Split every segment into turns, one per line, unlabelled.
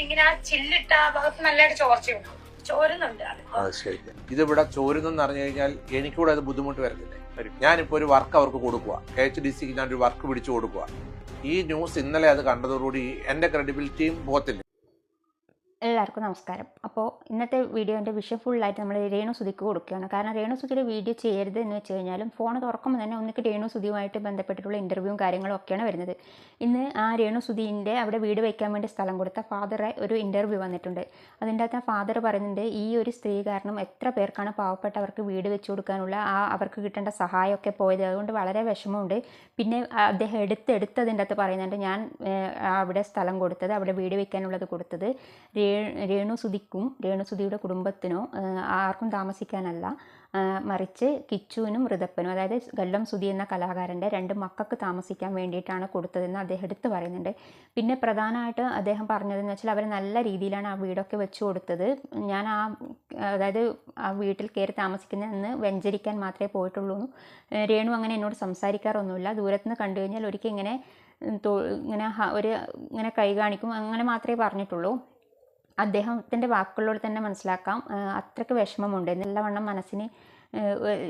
ഇങ്ങനെ ആ ചില്ലിട്ട ആ ഭാഗത്ത് നല്ലതായിട്ട് ചോർച്ചയുണ്ട് ചോരുന്നുണ്ട് അത്.
ഇതിവിടെ ചോരുന്നെന്ന് പറഞ്ഞു കഴിഞ്ഞാൽ എനിക്കൂടെ അത് ബുദ്ധിമുട്ട് വരുന്നില്ലേ ഞാനിപ്പോ ഒരു വർക്ക് അവർക്ക് കൊടുക്കുക കെ എച്ച് ഡി സിക്ക് ഞാൻ ഒരു വർക്ക് പിടിച്ചു കൊടുക്കുക ഈ ന്യൂസ് ഇന്നലെ അത് കണ്ടതോടുകൂടി എന്റെ ക്രെഡിബിലിറ്റിയും പോകത്തില്ല.
എല്ലാവർക്കും നമസ്കാരം. അപ്പോൾ ഇന്നത്തെ വീഡിയോന്റെ വിഷയം ഫുള്ളായിട്ട് നമ്മൾ രേണു സുതിക്ക് കൊടുക്കുകയാണ്. കാരണം രേണു സുതിയിൽ വീഡിയോ ചെയ്യരുത് എന്ന് വെച്ച് കഴിഞ്ഞാലും ഫോൺ തുറക്കുമ്പോൾ തന്നെ ഒന്നിക്ക് രേണു സുതിയുമായിട്ട് ബന്ധപ്പെട്ടിട്ടുള്ള ഇന്റർവ്യൂവും കാര്യങ്ങളും ഒക്കെയാണ് വരുന്നത്. ഇന്ന് ആ രേണു സുതിന്റെ അവിടെ വീട് വയ്ക്കാൻ വേണ്ടി സ്ഥലം കൊടുത്ത ഫാദറെ ഒരു ഇന്റർവ്യൂ വന്നിട്ടുണ്ട്. അതിന്റെ അകത്ത് ഫാദർ പറയുന്നുണ്ട് ഈ ഒരു സ്ത്രീ കാരണം എത്ര പേർക്കാണ് പാവപ്പെട്ടവർക്ക് വീട് വെച്ചു കൊടുക്കാനുള്ള ആ അവർക്ക് കിട്ടേണ്ട സഹായമൊക്കെ പോയത്. അതുകൊണ്ട് വളരെ വിഷമമുണ്ട്. പിന്നെ അദ്ദേഹം എടുത്തെടുത്തതിന്റെ അകത്ത് പറയുന്നുണ്ട് ഞാൻ അവിടെ സ്ഥലം കൊടുത്തത് അവിടെ വീട് വയ്ക്കാനുള്ളത് കൊടുത്തത് രേ രേണു രേണുസുതിയുടെ കുടുംബത്തിനോ ആർക്കും താമസിക്കാനല്ല മറിച്ച് കിച്ചുവിനും ഋതപ്പനും അതായത് ഗല്ലം സുതി എന്ന കലാകാരന്റെ രണ്ട് മക്കൾക്ക് താമസിക്കാൻ വേണ്ടിയിട്ടാണ് കൊടുത്തതെന്ന് അദ്ദേഹം എടുത്ത് പറയുന്നുണ്ട്. പിന്നെ പ്രധാനമായിട്ട് അദ്ദേഹം പറഞ്ഞതെന്ന് വെച്ചാൽ അവർ നല്ല രീതിയിലാണ് ആ വീടൊക്കെ വെച്ച് കൊടുത്തത്. ഞാൻ ആ അതായത് ആ വീട്ടിൽ കയറി താമസിക്കുന്നതെന്ന് വെഞ്ചരിക്കാൻ മാത്രമേ പോയിട്ടുള്ളൂ രേണു അങ്ങനെ എന്നോട് സംസാരിക്കാറൊന്നുമില്ല. ദൂരത്തുനിന്ന് കണ്ടു കഴിഞ്ഞാൽ ഒരിക്കൽ ഇങ്ങനെ ഇങ്ങനെ ഒരു ഇങ്ങനെ കൈ കാണിക്കും അങ്ങനെ മാത്രമേ പറഞ്ഞിട്ടുള്ളൂ. അദ്ദേഹത്തിന്റെ വാക്കുകളിലൂടെ തന്നെ മനസ്സിലാക്കാം. അത്രയ്ക്ക് വിഷമമുണ്ട്. നല്ലവണ്ണം മനസ്സിന്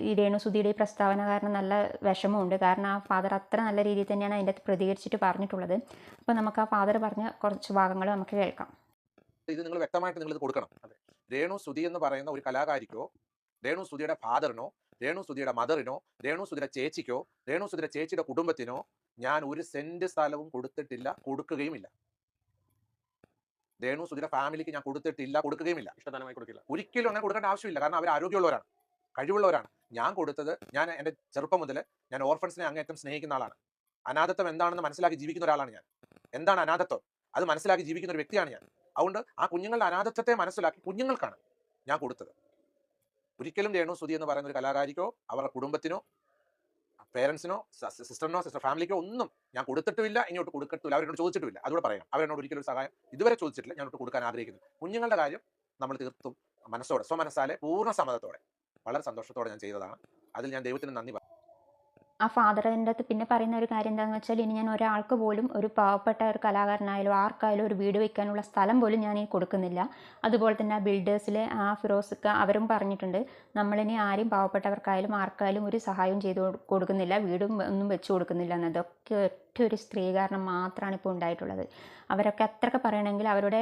ഈ രേണുസുധിയുടെ ഈ പ്രസ്താവന കാരണം നല്ല വിഷമമുണ്ട്. കാരണം ആ ഫാദർ അത്ര നല്ല രീതിയിൽ തന്നെയാണ് അതിന്റെ പ്രതികരിച്ചിട്ട് പറഞ്ഞിട്ടുള്ളത്. അപ്പോൾ നമുക്ക് ആ ഫാദർ പറഞ്ഞ കുറച്ച് ഭാഗങ്ങൾ നമുക്ക് കേൾക്കാം.
ഇത് നിങ്ങൾ വ്യക്തമായിട്ട് നിങ്ങൾ ഇത് കൊടുക്കണം രേണു സുധി എന്ന് പറയുന്ന ഒരു കലാകാരിക്കോ രേണു സുധിയുടെ ഫാദറിനോ രേണു സുധിയുടെ മദറിനോ രേണു സുതിയുടെ ചേച്ചിക്കോ രേണു സുതിയുടെ ചേച്ചിയുടെ കുടുംബത്തിനോ ഞാൻ ഒരു സെന്റ് സ്ഥലവും കൊടുത്തിട്ടില്ല കൊടുക്കുകയുമില്ല. രേണു സുധിയുടെ ഫാമിലിക്ക് ഞാൻ കൊടുത്തിട്ടില്ല കൊടുക്കുകയുമില്ല.
ഇഷ്ടദാനമായി കൊടുക്കില്ല.
ഒരിക്കലും അങ്ങനെ കൊടുക്കേണ്ട ആവശ്യമില്ല. കാരണം അവർ ആരോഗ്യമുള്ളവരാണ് കഴിവുള്ളവരാണ്. ഞാൻ കൊടുത്തത് ഞാൻ എന്റെ ചെറുപ്പം മുതൽ ഞാൻ ഓർഫൻസിനെ അങ്ങേറ്റം സ്നേഹിക്കുന്ന ആളാണ്. അനാഥത്വം എന്താണെന്ന് മനസ്സിലാക്കി ജീവിക്കുന്ന ഒരാളാണ് ഞാൻ. എന്താണ് അനാഥത്വം? അത് മനസ്സിലാക്കി ജീവിക്കുന്ന ഒരു വ്യക്തിയാണ് ഞാൻ. അതുകൊണ്ട് ആ കുഞ്ഞുങ്ങളുടെ അനാഥത്വത്തെ മനസ്സിലാക്കി കുഞ്ഞുങ്ങൾക്കാണ് ഞാൻ കൊടുത്തത്. ഒരിക്കലും രേണു സുധി എന്ന് പറയുന്ന ഒരു കലാകാരിക്കോ അവരുടെ കുടുംബത്തിനോ പേരൻസിനോ സിസ്റ്ററിനോ സിസ്റ്റർ ഫാമിലിക്കോ ഒന്നും ഞാൻ കൊടുത്തിട്ടില്ല ഇങ്ങോട്ട് കൊടുക്കത്തില്ല അവരോട് ചോദിച്ചിട്ടില്ല അതുകൂടെ പറയാം. അവരോട് ഒരിക്കലും സഹായം ഇതുവരെ ചോദിച്ചിട്ടില്ല ഞാനോട്ട് കൊടുക്കാൻ ആഗ്രഹിക്കുന്നു കുഞ്ഞുങ്ങളുടെ കാര്യം നമ്മൾ തീർത്തും മനസ്സോടെ സ്വമനസ്സാലെ പൂർണ സമ്മതത്തോടെ വളരെ സന്തോഷത്തോടെ ഞാൻ ചെയ്തതാണ്. അതിൽ ഞാൻ ദൈവത്തിന് നന്ദി പറയും
ഫാദർ എന്റെ അടുത്ത് പിന്നെ പറയുന്ന ഒരു കാര്യം എന്താണെന്ന് വെച്ചാൽ ഇനി ഞാൻ ഒരാൾക്ക് പോലും ഒരു പാവപ്പെട്ട ഒരു കലാകാരനായാലും ആർക്കായാലും ഒരു വീട് വയ്ക്കാനുള്ള സ്ഥലം പോലും ഞാൻ ഈ കൊടുക്കുന്നില്ല. അതുപോലെ തന്നെ ആ ബിൽഡേഴ്സിലെ ആ ഫിറോസിക്ക അവരും പറഞ്ഞിട്ടുണ്ട് നമ്മളിനി ആരെയും പാവപ്പെട്ടവർക്കായാലും ആർക്കായാലും ഒരു സഹായവും ചെയ്തു കൊടു- കൊടുക്കുന്നില്ല വീടും ഒന്നും വെച്ച് കൊടുക്കുന്നില്ല എന്നതൊക്കെ ഒറ്റ ഒരു സ്ത്രീ കാരണം മാത്രമാണ് ഇപ്പോൾ ഉണ്ടായിട്ടുള്ളത്. അവരൊക്കെ അത്രയൊക്കെ പറയണമെങ്കിൽ അവരുടെ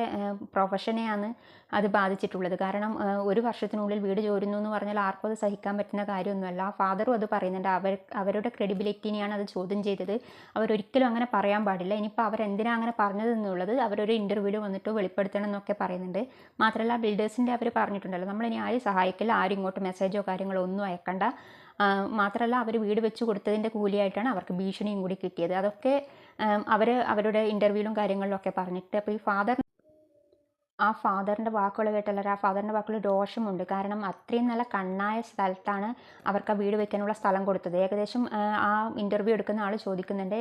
പ്രൊഫഷനെയാണ് അത് ബാധിച്ചിട്ടുള്ളത്. കാരണം ഒരു വർഷത്തിനുള്ളിൽ വീട് ചോരുന്നു എന്ന് പറഞ്ഞാൽ ആർക്കും അത് സഹിക്കാൻ പറ്റുന്ന കാര്യമൊന്നുമല്ല. ആ ഫാദറും അത് പറയുന്നുണ്ട്. അവർ അവരുടെ ക്രെഡിബിലിറ്റിനെയാണ് അത് ചോദ്യം ചെയ്തത്. അവരൊരിക്കലും അങ്ങനെ പറയാൻ പാടില്ല. ഇനിയിപ്പോൾ അവരെന്തിനാണ് അങ്ങനെ പറഞ്ഞത് എന്നുള്ളത് അവരൊരു ഇന്റർവ്യൂവിൽ വന്നിട്ട് വെളിപ്പെടുത്തണം എന്നൊക്കെ പറയുന്നുണ്ട്. മാത്രമല്ല ബിൽഡേഴ്സിന്റെ അവർ പറഞ്ഞിട്ടുണ്ടല്ലോ നമ്മളിനി ആരും സഹായിക്കില്ല. ആരും ഇങ്ങോട്ട് മെസ്സേജോ കാര്യങ്ങളോ ഒന്നും അയക്കണ്ട. മാത്രമല്ല അവർ വീട് വെച്ച് കൊടുത്തതിന്റെ കൂലിയായിട്ടാണ് അവർക്ക് ഭീഷണിയും കൂടി കിട്ടിയത്. അതൊക്കെ അവർ അവരുടെ ഇന്റർവ്യൂവിലും കാര്യങ്ങളിലൊക്കെ പറഞ്ഞിട്ട് അപ്പോൾ ഈ ഫാദർ ആ ഫാദറിന്റെ വാക്കുകൾ കേട്ടുള്ളവർ ആ ഫാദറിന്റെ വാക്കുകൾ രോഷമുണ്ട് കാരണം അത്രയും നല്ല കണ്ണായ സ്ഥലത്താണ് അവർക്ക് ആ വീട് വയ്ക്കാനുള്ള സ്ഥലം കൊടുത്തത്. ഏകദേശം ആ, ഇന്റർവ്യൂ എടുക്കുന്ന ആൾ ചോദിക്കുന്നുണ്ട്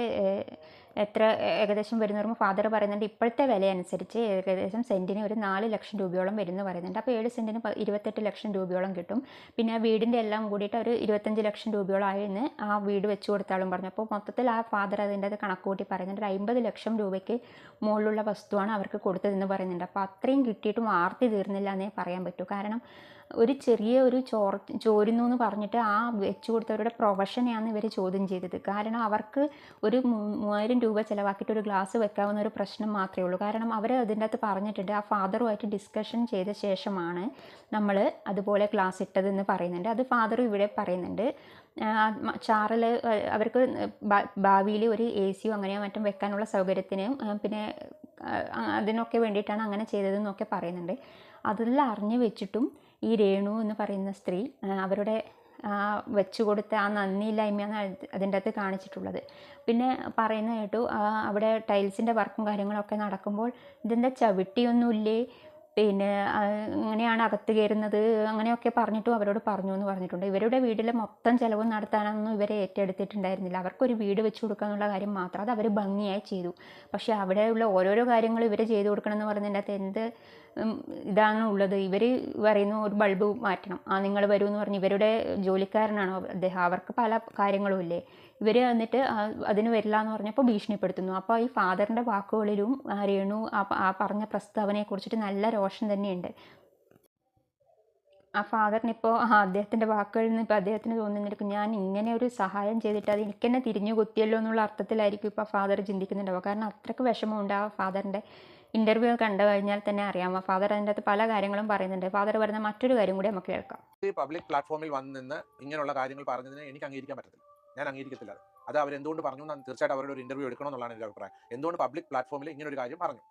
എത്ര ഏകദേശം വരുന്നവർ ഫാദർ പറയുന്നുണ്ട് ഇപ്പോഴത്തെ വില അനുസരിച്ച് ഏകദേശം സെന്റിന് ഒരു നാല് ലക്ഷം രൂപയോളം വരുന്നു പറയുന്നുണ്ട്. അപ്പോൾ ഏഴ് സെന്റിന് ഇരുപത്തെട്ട് ലക്ഷം രൂപയോളം കിട്ടും. പിന്നെ ആ വീടിന്റെ എല്ലാം കൂടിയിട്ട് ഒരു ഇരുപത്തഞ്ച് ലക്ഷം രൂപയോളം ആയിരുന്നു ആ വീട് വെച്ച് കൊടുത്താളും പറഞ്ഞു. അപ്പോൾ മൊത്തത്തിൽ ആ ഫാദർ അതിന്റെ അത് കണക്ക് കൂട്ടി പറയുന്നുണ്ട് ഒരു അമ്പത് ലക്ഷം രൂപയ്ക്ക് മുകളിലുള്ള വസ്തുവാണ് അവർക്ക് കൊടുത്തതെന്ന് പറയുന്നുണ്ട്. അപ്പോൾ അത്രയും കിട്ടിയിട്ടും ആർത്തി തീർന്നില്ല എന്നേ പറയാൻ പറ്റൂ. കാരണം ഒരു ചെറിയ ഒരു ചോർ ചോരുന്നു എന്ന് പറഞ്ഞിട്ട് ആ വെച്ചു കൊടുത്തവരുടെ പ്രൊഫഷനെയാണ് ഇവർ ചോദ്യം ചെയ്തത്. കാരണം അവർക്ക് ഒരു മൂവായിരം രൂപ ചിലവാക്കിയിട്ട് ഒരു ഗ്ലാസ് വെക്കാവുന്ന ഒരു പ്രശ്നം മാത്രമേ ഉള്ളൂ. കാരണം അവർ അതിന്റെ അകത്ത് പറഞ്ഞിട്ടുണ്ട് ആ ഫാദറുമായിട്ട് ഡിസ്കഷൻ ചെയ്ത ശേഷമാണ് നമ്മൾ അതുപോലെ ഗ്ലാസ് ഇട്ടതെന്ന് പറയുന്നുണ്ട്. അത് ഫാദറും ഇവിടെ പറയുന്നുണ്ട്. ചാറിൽ അവർക്ക് ഭാവിയിൽ ഒരു എ സിയോ അങ്ങനെയോ മറ്റും വെക്കാനുള്ള സൗകര്യത്തിനും പിന്നെ അതിനൊക്കെ വേണ്ടിയിട്ടാണ് അങ്ങനെ ചെയ്തതെന്നൊക്കെ പറയുന്നുണ്ട്. അതെല്ലാം അറിഞ്ഞു വെച്ചിട്ടും ഈ രേണു എന്ന് പറയുന്ന സ്ത്രീ അവരുടെ വെച്ചു കൊടുത്ത ആ നന്ദിയില്ലായ്മയാണ് അത് അതിന്റെ അകത്ത് കാണിച്ചിട്ടുള്ളത്. പിന്നെ പറയുന്ന കേട്ടു അവിടെ ടൈൽസിന്റെ വർക്കും കാര്യങ്ങളൊക്കെ നടക്കുമ്പോൾ ഇതെന്താ ചവിട്ടിയൊന്നുമില്ലേ? പിന്നെ അങ്ങനെയാണ് അകത്ത് കയറുന്നത്? അങ്ങനെയൊക്കെ പറഞ്ഞിട്ടും അവരോട് പറഞ്ഞു എന്ന് പറഞ്ഞിട്ടുണ്ട്. ഇവരുടെ വീട്ടിലെ മൊത്തം ചിലവ് നടത്താനൊന്നും ഇവരെ ഏറ്റെടുത്തിട്ടുണ്ടായിരുന്നില്ല. അവർക്കൊരു വീട് വെച്ച് കൊടുക്കുക എന്നുള്ള കാര്യം മാത്രം അത് അവർ ഭംഗിയായി ചെയ്തു. പക്ഷേ അവിടെയുള്ള ഓരോരോ കാര്യങ്ങൾ ഇവർ ചെയ്തു കൊടുക്കണം എന്ന് പറയുന്നതിന്റെ അകത്ത് എന്ത് ഇതാണ് ഉള്ളത്. ഇവർ പറയുന്നു ഒരു ബൾബ് മാറ്റണം. ആ നിങ്ങൾ വരൂ എന്ന് പറഞ്ഞ്. ഇവരുടെ ജോലിക്കാരനാണ് അദ്ദേഹം. അവർക്ക് പല കാര്യങ്ങളും ഇല്ലേ? ഇവർ എന്നിട്ട് ആ, അതിന് വരില്ല എന്ന് പറഞ്ഞപ്പോൾ ഭീഷണിപ്പെടുത്തുന്നു. അപ്പോൾ ഈ ഫാദറിന്റെ വാക്കുകളിലും ആ, രേണു ആ പറഞ്ഞ പ്രസ്താവനയെ കുറിച്ചിട്ട് നല്ല രോഷം തന്നെയുണ്ട്. ആ ഫാദറിനിപ്പോൾ അദ്ദേഹത്തിന്റെ വാക്കുകളിൽ നിന്ന് ഇപ്പോൾ അദ്ദേഹത്തിന് തോന്നുന്നിരിക്കും ഞാൻ ഇങ്ങനെ ഒരു സഹായം ചെയ്തിട്ട് അത് എനിക്ക് തന്നെ തിരിഞ്ഞു കുത്തിയല്ലോ എന്നുള്ള അർത്ഥത്തിലായിരിക്കും ഇപ്പോൾ ഫാദർ ചിന്തിക്കുന്നുണ്ടാവുക. കാരണം അത്രയ്ക്ക് വിഷമമുണ്ട് ആ ഫാദറിന്റെ ഇന്റർവ്യൂ കണ്ടു കഴിഞ്ഞാൽ തന്നെ അറിയാം. ഫാദർ അതിന്റെ അകത്ത് പല കാര്യങ്ങളും പറയുന്നുണ്ട്. ഫാദർ പറയുന്ന മറ്റൊരു കാര്യം കൂടി നമുക്ക് കേൾക്കാം.
ഈ പബ്ലിക് പ്ലാറ്റ്ഫോമിൽ വന്ന് നിന്ന് ഇങ്ങനെയുള്ള കാര്യങ്ങൾ പറഞ്ഞതിന് എനിക്ക് അംഗീകരിക്കാൻ പറ്റത്തില്ല. ഞാൻ അംഗീകരിക്കത്തില്ല അത്. അവർ അവരെന്തുകൊണ്ട് പറഞ്ഞു എന്ന് തീർച്ചയായിട്ടും അവരുടെ ഒരു ഇന്റർവ്യൂ എടുക്കണം എന്നുള്ളതാണ് എന്റെ അഭിപ്രായം. എന്തുകൊണ്ട് പബ്ലിക് പ്ലാറ്റ്ഫോമിൽ ഇങ്ങനെ ഒരു കാര്യം പറഞ്ഞു?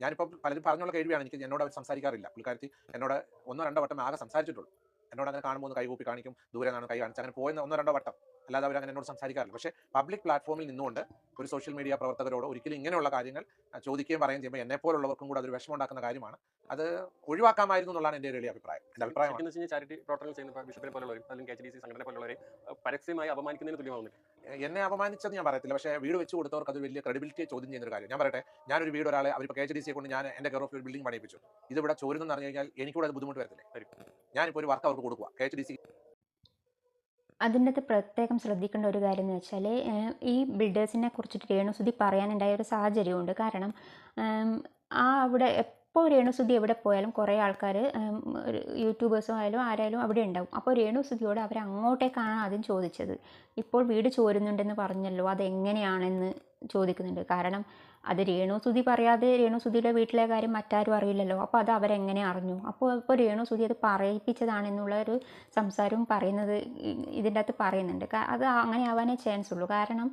ഞാനിപ്പോൾ പലരും പറഞ്ഞുള്ള കേൾവിയാണ്. എനിക്ക് എന്നോട് അവർ സംസാരിക്കാറില്ല. പുള്ളിക്കാരത്തി എന്നോട് ഒന്നോ രണ്ടോ വട്ടം ആകെ സംസാരിച്ചിട്ടുള്ളൂ. എന്നോട് അങ്ങനെ കാണുമ്പോൾ ഒന്ന് കൈകൂപ്പി കാണിക്കും ദൂരെ നിന്നാണ് കൈ കാണിച്ച്. അങ്ങനെ പോയെന്ന് ഒന്നോ രണ്ടോ വട്ടം. അല്ലാതെ അവർ അങ്ങനെ എന്നോട് സംസാരിക്കാറില്ല. പക്ഷേ പബ്ലിക് പ്ലാറ്റ്ഫോമിൽ നിന്നുകൊണ്ട് ഒരു സോഷ്യൽ മീഡിയ പ്രവർത്തകരോട് ഒരിക്കലും ഇങ്ങനെയുള്ള കാര്യങ്ങൾ ചോദിക്കുകയും പറയുകയും ചെയ്യുമ്പോൾ എന്നെ പോലുള്ളവർക്കും കൂടെ അതൊരു വിഷമമുണ്ടാക്കുന്ന കാര്യമാണ്. അത് ഒഴിവാക്കാമായിരുന്നു എന്നുള്ളതാണ് എന്റെ ഒരു വലിയ അഭിപ്രായം. എന്റെ അഭിപ്രായം
ശരിക്കും എന്ന് വെച്ച് കഴിഞ്ഞാൽ ചാരിറ്റി പ്രവർത്തനങ്ങൾ ചെയ്യുന്ന ബിഷപ്പിനെ പോലുള്ളവരും അല്ലെങ്കിൽ കെ എച്ച് ഡി സി സംഘടന പോലുള്ളവരെ പരസ്യമായി അപമാനിക്കുന്നതിന് തുല്യമാവുന്നില്ല
എന്നെ അപമാനിച്ചത് ഞാൻ പറയത്തില്ല. പക്ഷേ വീട് വെച്ച് കൊടുത്തവർക്ക് അത് വലിയ ക്രെഡിബിലിറ്റി ചോദ്യം ചെയ്യുന്ന ഒരു കാര്യം. ഞാൻ പറയട്ടെ ഞാനൊരു വീട് ഒരാളെ അവർ കെ എച്ച് ഡി സിയെ കൊണ്ട് ഞാൻ എന്റെ കെയർ ഓഫ് ഒരു ബിൽഡിംഗ് പണിയിപ്പിച്ചു. ഇതിവിടെ ചോരുന്നെന്ന് പറഞ്ഞു കഴിഞ്ഞാൽ എനിക്കൂടെ അത് ബുദ്ധിമുട്ട് വരത്തില്ലേ.
വരും.
ഞാനിപ്പോൾ ഒരു വർക്ക് അവർക്ക് കൊടുക്കുക കെ എച്ച് ഡി സി
അതിന്റെ അകത്ത് പ്രത്യേകം ശ്രദ്ധിക്കേണ്ട ഒരു കാര്യം എന്ന് വെച്ചാൽ ഈ ബിൽഡേഴ്സിനെ കുറിച്ചിട്ട് രേണുസുതി പറയാനുണ്ടായ ഒരു സാഹചര്യമുണ്ട് കാരണം ആ അവിടെ എപ്പോൾ രേണുസുതി എവിടെ പോയാലും കുറേ ആൾക്കാർ യൂട്യൂബേഴ്സും ആയാലും ആരായാലും അവിടെ ഉണ്ടാവും. അപ്പോൾ രേണു സുധിയോട് അവർ അങ്ങോട്ടേക്കാണ് ആദ്യം ചോദിച്ചത്. ഇപ്പോൾ വീട് ചോരുന്നുണ്ടെന്ന് പറഞ്ഞല്ലോ അതെങ്ങനെയാണെന്ന് ചോദിക്കുന്നുണ്ട്. കാരണം അത് രേണുസുതി പറയാതെ രേണുസുതിയുടെ വീട്ടിലെ കാര്യം മറ്റാരും അറിയില്ലല്ലോ. അപ്പോൾ അത് അവരെങ്ങനെ അറിഞ്ഞു? അപ്പോൾ ഇപ്പോൾ രേണുസുതി അത് പറയിപ്പിച്ചതാണെന്നുള്ള ഒരു സംസാരവും പറയുന്നത് ഇതിന്റെ അകത്ത് പറയുന്നുണ്ട്. അത് അങ്ങനെ ആവാനേ ചാൻസ് ഉള്ളൂ. കാരണം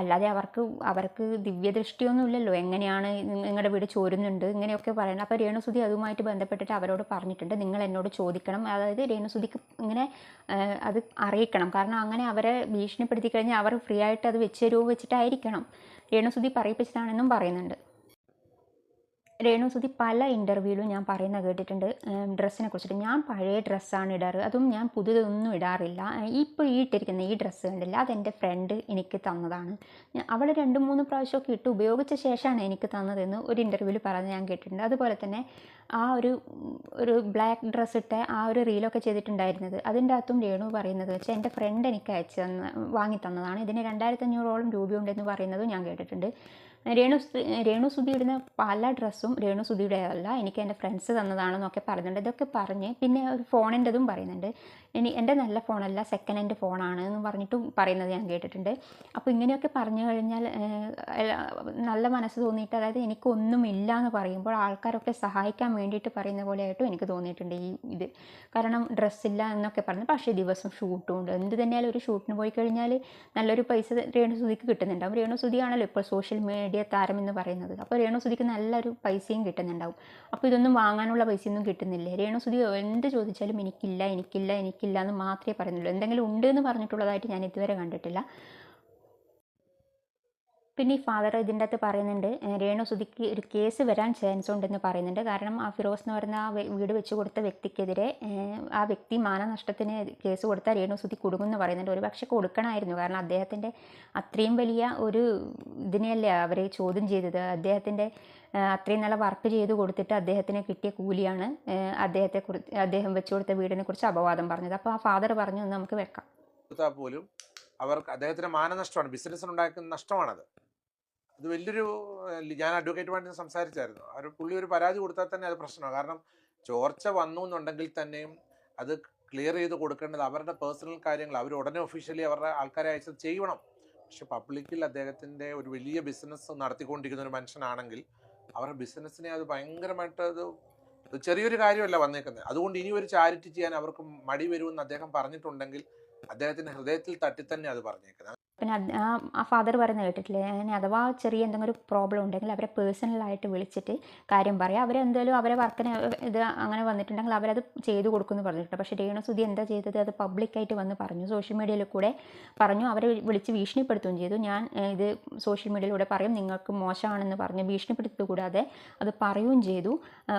അല്ലാതെ അവർക്ക് അവർക്ക് ദിവ്യദൃഷ്ടിയൊന്നും ഇല്ലല്ലോ. എങ്ങനെയാണ് നിങ്ങളുടെ വീട് ചോരുന്നുണ്ട്? ഇങ്ങനെയൊക്കെ പറയുന്നത്. അപ്പോൾ രേണുസുതി അതുമായിട്ട് ബന്ധപ്പെട്ടിട്ട് അവരോട് പറഞ്ഞിട്ടുണ്ട്. നിങ്ങൾ എന്നോട് ചോദിക്കണം. അതായത് രേണുസുതിക്ക് ഇങ്ങനെ അത് അറിയിക്കണം. കാരണം അങ്ങനെ അവരെ ഭീഷണിപ്പെടുത്തി കഴിഞ്ഞാൽ അവർ ഫ്രീ ആയിട്ട് അത് വെച്ച് തരുമോ വെച്ചിട്ടായിരിക്കണം. രേണുസുതി പറയിപ്പിച്ചതാണെന്നും പറയുന്നുണ്ട്. രേണുസുതി പല ഇന്റർവ്യൂവിലും ഞാൻ പറയുന്ന കേട്ടിട്ടുണ്ട്. ഡ്രസ്സിനെ കുറിച്ചിട്ട്. ഞാൻ പഴയ ഡ്രസ്സാണ് ഇടാറ്. അതും ഞാൻ പുതിയതൊന്നും ഇടാറില്ല. ഇപ്പോൾ ഈ ഇട്ടിരിക്കുന്ന ഈ ഡ്രസ്സ് കണ്ടില്ല അതെന്റെ ഫ്രണ്ട് എനിക്ക് തന്നതാണ്. അവൾ രണ്ട് മൂന്ന് പ്രാവശ്യമൊക്കെ ഇട്ട് ഉപയോഗിച്ച ശേഷമാണ് എനിക്ക് തന്നതെന്ന് ഒരു ഇന്റർവ്യൂവിൽ പറഞ്ഞ് ഞാൻ കേട്ടിട്ടുണ്ട്. അതുപോലെ തന്നെ ആ ഒരു ഒരു ബ്ലാക്ക് ഡ്രസ്സ് ഇട്ട ആ ഒരു റീലൊക്കെ ചെയ്തിട്ടുണ്ടായിരുന്നത്. അതിന്റെ അകത്തും രേണു പറയുന്നത് വെച്ചാൽ എന്റെ ഫ്രണ്ട് എനിക്ക് അയച്ചു തന്ന വാങ്ങി തന്നതാണ്. ഇതിന് രണ്ടായിരത്തി അഞ്ഞൂറോളം രൂപയുണ്ടെന്ന് പറയുന്നതും ഞാൻ കേട്ടിട്ടുണ്ട്. രേണു രേണു ഇടുന്ന പല ഡ്രസ്സും രേണു സുധിയുടേതല്ല. എനിക്ക് എന്റെ ഫ്രണ്ട്സ് തന്നതാണെന്നൊക്കെ പറയുന്നുണ്ട്. ഇതൊക്കെ പറഞ്ഞ് പിന്നെ ഒരു ഫോണിന്റെതും പറയുന്നുണ്ട്. ഇനി എന്റെ നല്ല ഫോണല്ല സെക്കൻഡ് ഹാൻഡ് ഫോണാണ് എന്ന് പറഞ്ഞിട്ടും പറയുന്നത് ഞാൻ കേട്ടിട്ടുണ്ട്. അപ്പോൾ ഇങ്ങനെയൊക്കെ പറഞ്ഞു കഴിഞ്ഞാൽ നല്ല മനസ്സ് തോന്നിയിട്ട് അതായത് എനിക്കൊന്നും ഇല്ല എന്ന് പറയുമ്പോൾ ആൾക്കാരൊക്കെ സഹായിക്കാൻ വേണ്ടിയിട്ട് പറയുന്ന പോലെയായിട്ടും എനിക്ക് തോന്നിയിട്ടുണ്ട് ഈ ഇത്. കാരണം ഡ്രസ്സില്ല എന്നൊക്കെ പറഞ്ഞു പക്ഷേ ദിവസം ഷൂട്ടും ഉണ്ട്. എന്ത് തന്നെയാലും ഒരു ഷൂട്ടിന് പോയി കഴിഞ്ഞാൽ നല്ലൊരു പൈസ രേണുസുതിക്ക് കിട്ടുന്നുണ്ടാവും രേണുസുതിയാണല്ലോ ഇപ്പോൾ സോഷ്യൽ മീഡിയ താരം എന്ന് പറയുന്നത്. അപ്പോൾ രേണുസുതിക്ക് നല്ലൊരു പൈസയും കിട്ടുന്നുണ്ടാവും. അപ്പോൾ ഇതൊന്നും വാങ്ങാനുള്ള പൈസയൊന്നും കിട്ടുന്നില്ല? രേണുസുതി എന്ത് ചോദിച്ചാലും എനിക്കില്ല എനിക്കില്ല എനിക്കില്ല എന്ന് മാത്രമേ പറയുന്നുള്ളൂ. എന്തെങ്കിലും ഉണ്ട് എന്ന് പറഞ്ഞിട്ടുള്ളതായിട്ട് ഞാൻ ഇതുവരെ കണ്ടിട്ടില്ല. പിന്നെ ഈ ഫാദർ ഇതിന്റെ അകത്ത് പറയുന്നുണ്ട് രേണു സുധിക്ക് ഒരു കേസ് വരാൻ ചാൻസ് ഉണ്ടെന്ന് പറയുന്നുണ്ട്. കാരണം ആ ഫിറോസ് എന്ന് പറയുന്ന ആ വീട് വെച്ച് കൊടുത്ത വ്യക്തിക്കെതിരെ ആ വ്യക്തി മാനനഷ്ടത്തിന് കേസ് കൊടുത്താൽ രേണു സുധി കൊടുക്കുമെന്ന് പറയുന്നുണ്ട്. ഒരു പക്ഷേ കൊടുക്കണമായിരുന്നു. കാരണം അദ്ദേഹത്തിന്റെ അത്രയും വലിയ ഒരു ഇതിനെയല്ലേ അവരെ ചോദ്യം ചെയ്തത്? അദ്ദേഹത്തിന്റെ അത്രയും നല്ല വർക്ക് ചെയ്ത് കൊടുത്തിട്ട് അദ്ദേഹത്തിന് കിട്ടിയ കൂലിയാണ് അദ്ദേഹത്തെ കുറിച്ച് അദ്ദേഹം വെച്ചു കൊടുത്ത വീടിനെ കുറിച്ച് അപവാദം പറഞ്ഞത്. അപ്പോൾ ആ ഫാദർ പറഞ്ഞു "ഒന്ന് നമുക്ക് വെക്കാം.
പോലും അവർക്ക് അദ്ദേഹത്തിന് മാനനഷ്ടമാണ്. ബിസിനസ്സിനുണ്ടാക്കുന്ന നഷ്ടമാണത്. അത് വലിയൊരു ഞാൻ അഡ്വക്കേറ്റുമായിട്ട് സംസാരിച്ചായിരുന്നു. അവർ പുള്ളി ഒരു പരാതി കൊടുത്താൽ തന്നെ അത് പ്രശ്നമാണ്. കാരണം ചോർച്ച വന്നു എന്നുണ്ടെങ്കിൽ തന്നെയും അത് ക്ലിയർ ചെയ്ത് കൊടുക്കേണ്ടത് അവരുടെ പേഴ്സണൽ കാര്യങ്ങൾ അവർ ഉടനെ ഒഫീഷ്യലി അവരുടെ ആൾക്കാരെ അയച്ചത് ചെയ്യണം. പക്ഷെ പബ്ലിക്കിൽ അദ്ദേഹത്തിന്റെ ഒരു വലിയ ബിസിനസ് നടത്തിക്കൊണ്ടിരിക്കുന്ന ഒരു മനുഷ്യനാണെങ്കിൽ അവരുടെ ബിസിനസ്സിനെ അത് ഭയങ്കരമായിട്ട് അത് ചെറിയൊരു കാര്യമല്ല വന്നേക്കുന്നത്. അതുകൊണ്ട് ഇനി ഒരു ചാരിറ്റി ചെയ്യാൻ അവർക്ക് മടി വരുമെന്ന് അദ്ദേഹം പറഞ്ഞിട്ടുണ്ടെങ്കിൽ അദ്ദേഹത്തിന്റെ ഹൃദയത്തിൽ തട്ടി തന്നെ അത് പറഞ്ഞേക്കുന്നത്.
പിന്നെ ആ ഫാദർ പറയുന്നത് കേട്ടിട്ടില്ലേ? അങ്ങനെ അഥവാ ചെറിയ എന്തെങ്കിലും പ്രോബ്ലം ഉണ്ടെങ്കിൽ അവരെ പേഴ്സണലായിട്ട് വിളിച്ചിട്ട് കാര്യം പറയാം. അവരെന്തായാലും അവരെ വർക്കിന് ഇത് അങ്ങനെ വന്നിട്ടുണ്ടെങ്കിൽ അവരത് ചെയ്തു കൊടുക്കുമെന്ന് പറഞ്ഞിട്ടുണ്ട്. പക്ഷേ രേണുസുതി എന്താ ചെയ്തത്? അത് പബ്ലിക്കായിട്ട് വന്ന് പറഞ്ഞു. സോഷ്യൽ മീഡിയയിൽ കൂടെ പറഞ്ഞു. അവരെ വിളിച്ച് ഭീഷണിപ്പെടുത്തുകയും ചെയ്തു. ഞാൻ ഇത് സോഷ്യൽ മീഡിയയിലൂടെ പറയും. നിങ്ങൾക്ക് മോശമാണെന്ന് പറഞ്ഞ്. ഭീഷണിപ്പെടുത്തുക കൂടാതെ അത് പറയുകയും ചെയ്തു.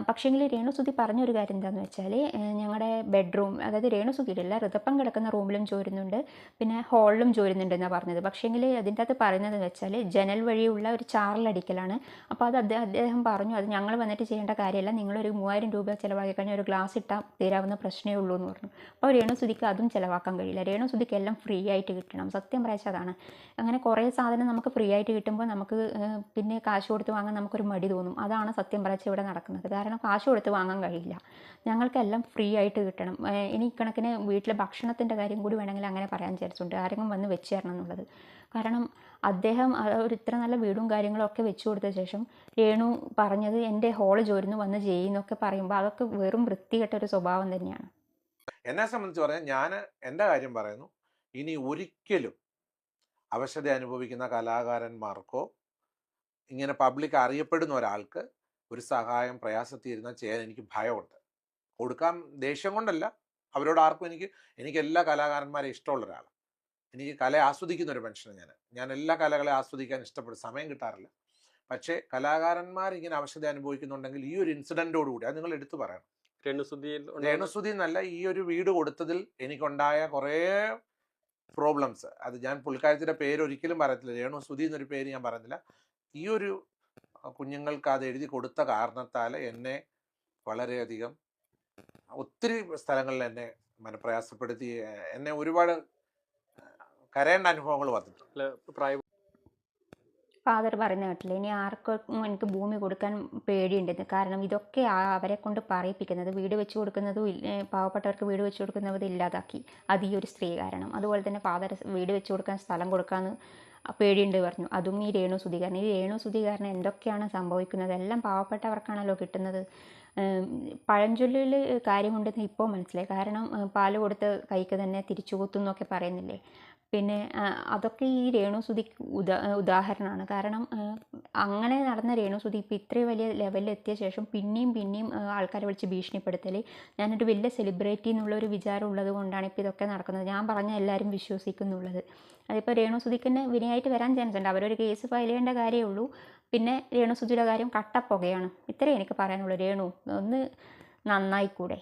പക്ഷേങ്കിൽ രേണുസുതി പറഞ്ഞൊരു കാര്യം എന്താണെന്ന് വെച്ചാൽ ഞങ്ങളുടെ ബെഡ്റൂം അതായത് രേണുസുതിയിലല്ല ഋതപ്പം കിടക്കുന്ന റൂമിലും ചോരുന്നുണ്ട്. പിന്നെ ഹാളിലും ചോരുന്നുണ്ട് എന്നാണ് പറഞ്ഞത്. പറഞ്ഞത് പക്ഷേങ്കിൽ അതിന്റെ അകത്ത് പറയുന്നത് വെച്ചാൽ ജനൽ വഴിയുള്ള ഒരു ചാറിലടിക്കലാണ്. അപ്പോൾ അത് അദ്ദേഹം അദ്ദേഹം പറഞ്ഞു അത് ഞങ്ങൾ വന്നിട്ട് ചെയ്യേണ്ട കാര്യമല്ല നിങ്ങളൊരു മൂവായിരം രൂപ ചിലവാക്കി കഴിഞ്ഞാൽ ഒരു ഗ്ലാസ് ഇട്ടാൽ തീരാവുന്ന പ്രശ്നമേ ഉള്ളൂ എന്ന് പറഞ്ഞു. അപ്പോൾ രേണുസുതിക്ക് അതും ചിലവാക്കാൻ കഴിയില്ല. രേണുസുതിക്ക് എല്ലാം ഫ്രീ ആയിട്ട് കിട്ടണം. സത്യം പറയച്ചാൽ അതാണ്. അങ്ങനെ കുറേ സാധനം നമുക്ക് ഫ്രീ ആയിട്ട് കിട്ടുമ്പോൾ നമുക്ക് പിന്നെ കാശ് കൊടുത്ത് വാങ്ങാൻ നമുക്കൊരു മടി തോന്നും. അതാണ് സത്യം പറയച്ച ഇവിടെ നടക്കുന്നത്. കാരണം കാശ് കൊടുത്ത് വാങ്ങാൻ കഴിയില്ല. ഞങ്ങൾക്കെല്ലാം ഫ്രീ ആയിട്ട് കിട്ടണം. ഇനി കണക്കിന് വീട്ടിലെ ഭക്ഷണത്തിന്റെ കാര്യം കൂടി വേണമെങ്കിൽ അങ്ങനെ പറയാൻ വിചാരിച്ചിട്ടുണ്ട്. ആരെങ്കിലും വന്ന് വെച്ച് തരണം എന്നുള്ളത്. കാരണം അദ്ദേഹം ഒരു ഇത്ര നല്ല വീടും കാര്യങ്ങളും ഒക്കെ വെച്ചു കൊടുത്ത ശേഷം രേണു പറഞ്ഞത് എന്റെ ഹോൾ ചോരുന്നു വന്ന് ചെയ്യുന്നൊക്കെ പറയുമ്പോൾ അതൊക്കെ വെറും വൃത്തികെട്ട ഒരു സ്വഭാവം തന്നെയാണ്.
എന്നെ സംബന്ധിച്ച് പറഞ്ഞാൽ ഞാൻ എന്റെ കാര്യം പറയുന്നു. ഇനി ഒരിക്കലും അവശത അനുഭവിക്കുന്ന കലാകാരന്മാർക്കോ ഇങ്ങനെ പബ്ലിക് അറിയപ്പെടുന്ന ഒരാൾക്ക് ഒരു സഹായം പ്രയാസത്തിരുന്ന ചെയ്യാൻ എനിക്ക് ഭയമുണ്ട്. കൊടുക്കാൻ ദേഷ്യം കൊണ്ടല്ല. അവരോട് ആർക്കും എനിക്ക് എനിക്ക് എല്ലാ കലാകാരന്മാരെ ഇഷ്ടമുള്ള ഒരാളാണ്. എനിക്ക് കല ആസ്വദിക്കുന്ന ഒരു മനുഷ്യനാണ് ഞാൻ ഞാൻ എല്ലാ കലകളെ ആസ്വദിക്കാൻ ഇഷ്ടപ്പെടും. സമയം കിട്ടാറില്ല. പക്ഷേ കലാകാരന്മാർ ഇങ്ങനെ അവശത അനുഭവിക്കുന്നുണ്ടെങ്കിൽ ഈ ഒരു ഇൻസിഡന്റോടുകൂടി അത് നിങ്ങൾ എടുത്തു പറയണം. രേണുസുതി എന്നല്ല ഈ ഒരു വീട് കൊടുത്തതിൽ എനിക്കുണ്ടായ കുറേ പ്രോബ്ലംസ്. അത് ഞാൻ പുള്ളിക്കാരത്തിന്റെ പേര് ഒരിക്കലും പറയത്തില്ല. രേണുസുതി എന്നൊരു പേര് ഞാൻ പറയുന്നില്ല ഈ ഒരു കുഞ്ഞുങ്ങൾക്ക് അത് എഴുതി കൊടുത്ത കാരണത്താൽ എന്നെ വളരെയധികം ഒത്തിരി സ്ഥലങ്ങളിൽ എന്നെ മനപ്രയാസപ്പെടുത്തി. എന്നെ ഒരുപാട് കരയേണ്ട അനുഭവങ്ങൾ വന്നിട്ടുണ്ട്.
ഫാദർ പറയുന്ന കേട്ടില്ല ഇനി ആർക്കും എനിക്ക് ഭൂമി കൊടുക്കാൻ പേടിയുണ്ടെന്ന് കാരണം ഇതൊക്കെ അവരെ കൊണ്ട് പറയിപ്പിക്കുന്നത് വീട് വെച്ച് കൊടുക്കുന്നതും ഇല്ല- പാവപ്പെട്ടവർക്ക് വീട് വെച്ച് കൊടുക്കുന്നത് ഇല്ലാതാക്കി. അത് ഈ ഒരു സ്ത്രീ കാരണം. അതുപോലെ തന്നെ ഫാദർ വീട് വെച്ച് കൊടുക്കാൻ സ്ഥലം കൊടുക്കാമെന്ന് പേടിയുണ്ട് പറഞ്ഞു. അതും ഈ രേണു സുധികാരൻ ഈ രേണു സുധികാരൻ എന്തൊക്കെയാണ് സംഭവിക്കുന്നത്? എല്ലാം പാവപ്പെട്ടവർക്കാണല്ലോ കിട്ടുന്നത്. പഴഞ്ചൊല്ലിൽ കാര്യമുണ്ടെന്ന് ഇപ്പോൾ മനസ്സിലായി. കാരണം പാൽ കൊടുത്ത് കൈക്ക് തന്നെ തിരിച്ചു കുത്തും എന്നൊക്കെ പറയുന്നില്ലേ? പിന്നെ അതൊക്കെ ഈ രേണുസുതിക്ക് ഉദാ ഉദാഹരണമാണ്. കാരണം അങ്ങനെ നടന്ന രേണുസുതി ഇപ്പോൾ ഇത്രയും വലിയ ലെവലിൽ എത്തിയ ശേഷം പിന്നെയും പിന്നെയും ആൾക്കാരെ വിളിച്ച് ഭീഷണിപ്പെടുത്തൽ ഞാനൊരു വലിയ സെലിബ്രിറ്റി എന്നുള്ളൊരു വിചാരം ഉള്ളത് കൊണ്ടാണ് ഇപ്പോൾ ഇതൊക്കെ നടക്കുന്നത്. ഞാൻ പറഞ്ഞ എല്ലാവരും വിശ്വസിക്കുന്നുള്ളത്. അതിപ്പോൾ രേണുസുതിക്കിന് വിനയായിട്ട് വരാൻ ചാൻസ് ഉണ്ട്. അവരൊരു കേസ് ഫയൽ ചെയ്യേണ്ട കാര്യമേ ഉള്ളൂ. പിന്നെ രേണുസുതിയുടെ കാര്യം കട്ടപ്പുകയാണ്. ഇത്രയും എനിക്ക് പറയാനുള്ളൂ. രേണു ഒന്ന് നന്നായിക്കൂടെ?